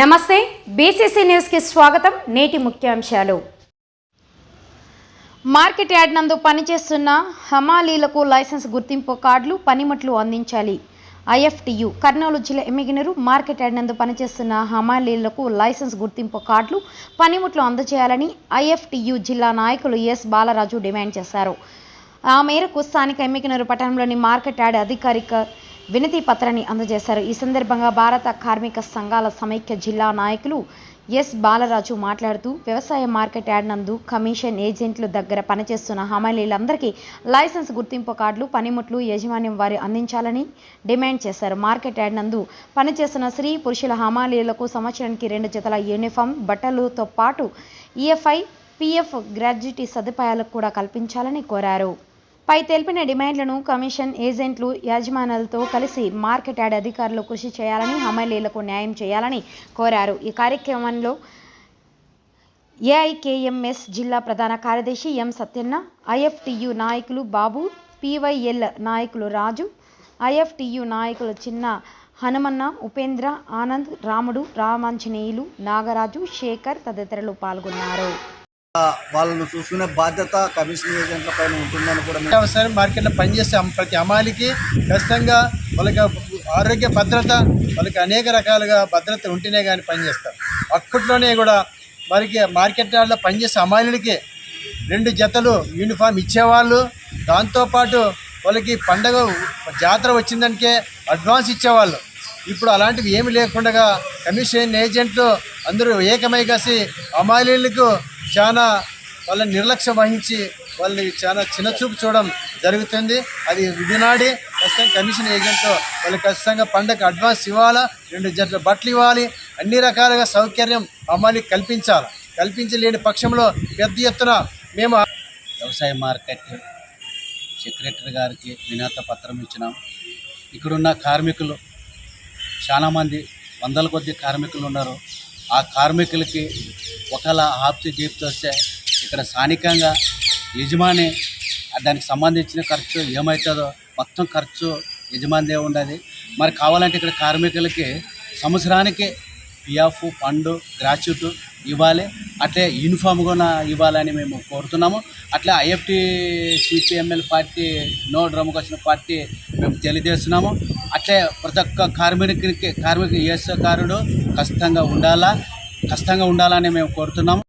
నమస్తే బీసీసీ న్యూస్కి స్వాగతం. నేటి ముఖ్యాంశాలు. మార్కెట్ యార్డ్ నందు పనిచేస్తున్న హమాలీలకు లైసెన్స్ గుర్తింపు కార్డులు పనిముట్లు అందించాలి. ఐఎఫ్టియు కర్నూలు జిల్లా ఎమ్మిగినరు మార్కెట్ యార్డ్ నందు పనిచేస్తున్న హమాలీలకు లైసెన్స్ గుర్తింపు కార్డులు పనిముట్లు అందజేయాలని ఐఎఫ్టియు జిల్లా నాయకులు ఎస్ బాలరాజు డిమాండ్ చేశారు. ఆ మేరకు స్థానిక ఎమ్మిగినరు పట్టణంలోని మార్కెట్ యార్డ్ అధికారిక వినతి పత్రాన్ని అందజేశారు. ఈ సందర్భంగా భారత కార్మిక సంఘాల సమైక్య జిల్లా నాయకులు ఎస్ బాలరాజు మాట్లాడుతూ వ్యవసాయ మార్కెట్ యార్డ్ నందు కమిషన్ ఏజెంట్ల దగ్గర పనిచేస్తున్న హమాలీలందరికీ లైసెన్స్ గుర్తింపు కార్డులు పనిముట్లు యాజమాన్యం వారి అందించాలని డిమాండ్ చేశారు. మార్కెట్ యార్డ్ నందు పనిచేస్తున్న స్త్రీ పురుషుల హమాలీలకు సంవత్సరానికి రెండు జతల యూనిఫామ్ బట్టలతో పాటు ఈఎఫ్ఐ పిఎఫ్ గ్రాడ్యుటీ సదుపాయాలకు కూడా కల్పించాలని కోరారు. పై తెలిపిన డిమాండ్లను కమిషన్ ఏజెంట్లు యజమానులతో కలిసి మార్కెట్ యార్డ్ అధికారులు కృషి చేయాలని హమాలీలకు న్యాయం చేయాలని కోరారు. ఈ కార్యక్రమంలో ఏఐకేఎంఎస్ జిల్లా ప్రధాన కార్యదర్శి ఎం సత్యన్న ఐఎఫ్టియు నాయకులు బాబు పివైఎల్ నాయకులు రాజు ఐఎఫ్టియు నాయకులు చిన్న హనుమన్న ఉపేంద్ర ఆనంద్ రాముడు రామాంజనేయులు నాగరాజు శేఖర్ తదితరులు పాల్గొన్నారు. వాళ్ళను చూసుకునే బాధ్యత కమిషన్ ఏజెంట్ల పైన ఉంటుందని కూడా మేము వ్యవసాయం మార్కెట్లో పనిచేసే ప్రతి అమాలికి ఖచ్చితంగా వాళ్ళకి ఆరోగ్య భద్రత వాళ్ళకి అనేక రకాలుగా భద్రత ఉంటేనే కానీ పనిచేస్తారు. అప్పట్లోనే కూడా వారికి మార్కెట్ యార్డ్లో పనిచేసే అమాలీలకి రెండు జతలు యూనిఫామ్ ఇచ్చేవాళ్ళు. దాంతోపాటు వాళ్ళకి పండగ జాతర వచ్చిందనికే అడ్వాన్స్ ఇచ్చేవాళ్ళు. ఇప్పుడు అలాంటివి ఏమి లేకుండా కమిషన్ ఏజెంట్లు అందరూ ఏకమై కలిసి అమాలీలకు చాలా వాళ్ళ నిర్లక్ష్యం వహించి వాళ్ళని చాలా చిన్నచూపు చూడడం జరుగుతుంది. అది విధినాడి ఖచ్చితంగా కమిషన్ ఏజెంట్తో వాళ్ళు ఖచ్చితంగా పండగ అడ్వాన్స్ ఇవ్వాలా రెండు జట్ల బట్టలు ఇవ్వాలి అన్ని రకాలుగా సౌకర్యం అమ్మాయికి కల్పించాలి. కల్పించలేని పక్షంలో పెద్ద ఎత్తున మేము వ్యవసాయ మార్కెట్ సెక్రటరీ గారికి వినత పత్రం ఇచ్చినాం. ఇక్కడున్న కార్మికులు చాలామంది వందల కొద్ది కార్మికులు ఉన్నారు. ఆ కార్మికులకి ఒకవేళ ఆప్తి జీప్తో వస్తే ఇక్కడ స్థానికంగా యజమాని దానికి సంబంధించిన ఖర్చు ఏమవుతుందో మొత్తం ఖర్చు యజమానిదే ఉండదు. మరి కావాలంటే ఇక్కడ కార్మికులకి సంవత్సరానికి పిఎఫ్ ఫండ్ గ్రాచ్యుట్ ఇవ్వాలి. అట్లే యూనిఫామ్ కూడా ఇవ్వాలని మేము కోరుతున్నాము. అట్లే ఐఎఫ్టి సిపిఎంఎల్ పార్టీ నో డ్రమ్కి వచ్చిన పార్టీ మేము తెలియజేస్తున్నాము. అట్లే ప్రతి ఒక్క కార్మికునికి కార్మిక ఏఎస్కారుడు ఖచ్చితంగా ఉండాలా ఖచ్చితంగా ఉండాలని మేము కోరుతున్నాము.